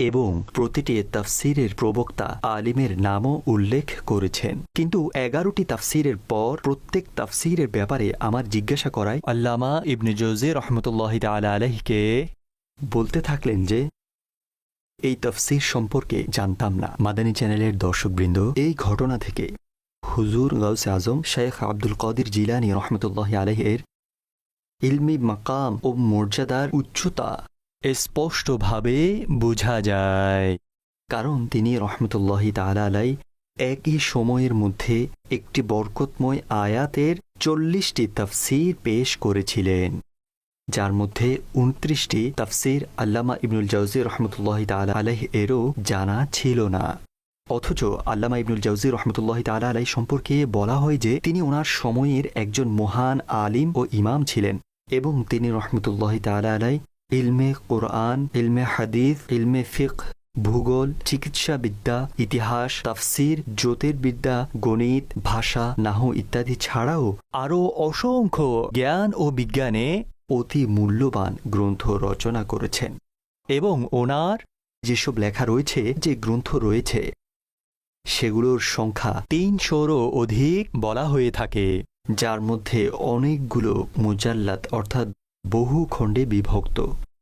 এবং প্রতিটি তাফসিরের প্রবক্তা আলিমের নামও উল্লেখ করেছেন। কিন্তু এগারোটি তাফসিরের পর প্রত্যেক তাফসিরের ব্যাপারে আমার জিজ্ঞাসা করায় আল্লামা ইবনে জোজে রহমতুল্লাহ তালা আলহিকে বলতে থাকলেন যে, এই তফসির সম্পর্কে জানতাম না। মাদানী চ্যানেলের দর্শকবৃন্দ, এই ঘটনা থেকে হুজুর গাউসে আজম শেখ আব্দুল কদির জিলানি রহমতুল্লাহ আলহের ইলমি মাকাম ও মর্যাদার উচ্চতা স্পষ্টভাবে বোঝা যায়। কারণ তিনি রহমতুল্লাহ তালা আলাই একই সময়ের মধ্যে একটি বরকতময় আয়াতের চল্লিশটি তফসির পেশ করেছিলেন। যার মধ্যে উনত্রিশটি তাফসির আল্লামা ইবনুল জাউজি রহমতুল্লাহ তালা আলহ এরও জানা ছিল না। অথচ আল্লামা ইবনুল জাউজি রহমতুল্লাহ তালা আলাই সম্পর্কে বলা হয় যে, তিনি ওনার সময়ের একজন মহান আলিম ও ইমাম ছিলেন এবং তিনি রহমতুল্লাহ তালা আলাই ইলমে কোরআন, ইলমে হাদিস, ইলমে ফিক, ভূগোল চিকিৎসাবিদ্যা ইতিহাস, তাফসির জ্যোতির্বিদ্যা গণিত, ভাষা, নাহু ইত্যাদি ছাড়াও আরও অসংখ্য জ্ঞান ও বিজ্ঞানে অতি মূল্যবান গ্রন্থ রচনা করেছেন। এবং ওনার যেসব লেখা রয়েছে, যে গ্রন্থ রয়েছে, সেগুলোর সংখ্যা তিনশোরও অধিক বলা হয়ে থাকে, যার মধ্যে অনেকগুলো মুজাল্লাত অর্থাৎ বহু খণ্ডে বিভক্ত।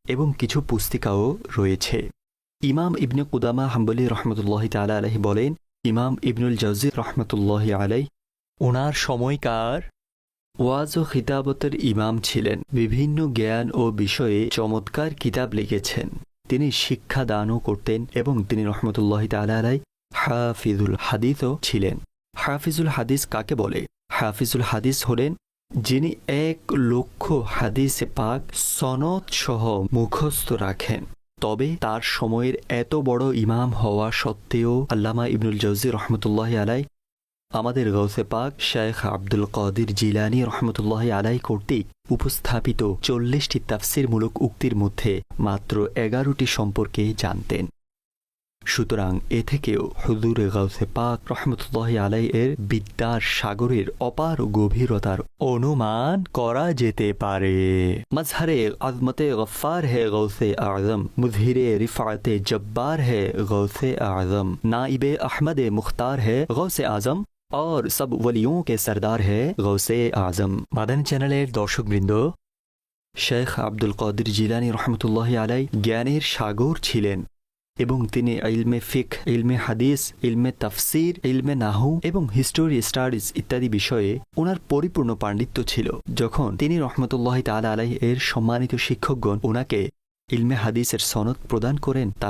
এবং কিছু পুস্তিকাও রয়েছে। ইমাম ইবনে কুদামা হাম্বলি রহমতুল্লাহ তালা আলহি বলেন, ইমাম ইবনুল জাজির রহমতুল্লাহ আলাই ওনার সময়কার ওয়াজ ও খিতাবতের ইমাম ছিলেন। বিভিন্ন জ্ঞান ও বিষয়ে চমৎকার কিতাব লিখেছেন। তিনি শিক্ষা দানও করতেন এবং তিনি রহমতুল্লাহ তালা আলাই হাফিজুল হাদিসও ছিলেন। হাফিজুল হাদিস কাকে বলে? হাফিজুল হাদিস হলেন যিনি এক লক্ষ হাদিসে পাক সনদ সহ মুখস্থ রাখেন। তবে তার সময়ের এত বড় ইমাম হওয়া সত্ত্বেও আল্লামা ইবনুল জৌজি রহমতুল্লাহ আলাই আমাদের গৌসে পাক শেখ আব্দুল কদির জিলানি রহমতুল্লাহ আলাই কর্তৃক উপস্থাপিত চল্লিশটি তাফসিরমূলক উক্তির মধ্যে মাত্র এগারোটি সম্পর্কে জানতেন। সুতরাং এ থেকেও হুজুরে গাউসে পাক রহমতুল্লাহ আলাই এর বিদ্যার সাগরের অপার গভীরতার অনুমান করা যেতে পারে মজহরে আজমতে গফার হে গৌসে আজম মুজহিরে রিফাতে জব্বার হে गौसे आजम नाइब अहमद मुख्तार है गौसे आजम और सब वलियों के सरदार है गौसे आजम মাদান চ্যানেলের দর্শকবৃন্দ শেখ আব্দুল কদির জিলানি রহমতুল্লাহ আলাই জ্ঞানের সাগর ছিলেন এবং তিনি ইলমে ফিক, ইলমে হাদিস, ইলমে তাফসির, ইলমে নাহু এবং হিস্টোরি স্টাডিজ ইত্যাদি বিষয়ে ওনার পরিপূর্ণ পাণ্ডিত্য ছিল। যখন তিনি রহমতুল্লাহ তালা আলাই এর সম্মানিত শিক্ষকগণ ওনাকে ইলমে হাদিসের সনদ প্রদান করেন, তার